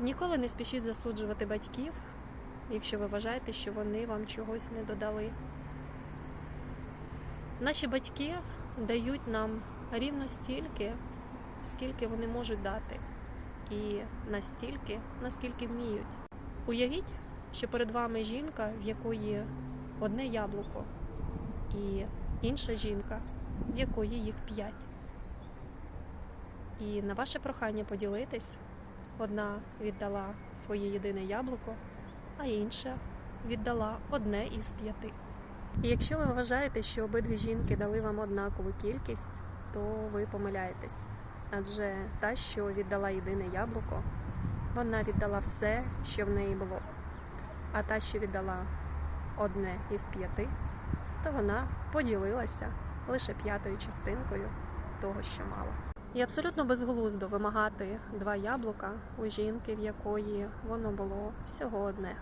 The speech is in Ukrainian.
Ніколи не спішіть засуджувати батьків, якщо ви вважаєте, що вони вам чогось не додали. Наші батьки дають нам рівно стільки, скільки вони можуть дати, і настільки, наскільки вміють. Уявіть, що перед вами жінка, в якої одне яблуко, і інша жінка, в якої їх п'ять. І на ваше прохання поділитись, одна віддала своє єдине яблуко, а інша віддала одне із п'яти. І якщо ви вважаєте, що обидві жінки дали вам однакову кількість, то ви помиляєтесь. Адже та, що віддала єдине яблуко, вона віддала все, що в неї було. А та, що віддала одне із п'яти, то вона поділилася лише п'ятою частинкою того, що мала. І абсолютно безглуздо вимагати два яблука у жінки, в якої воно було всього одне.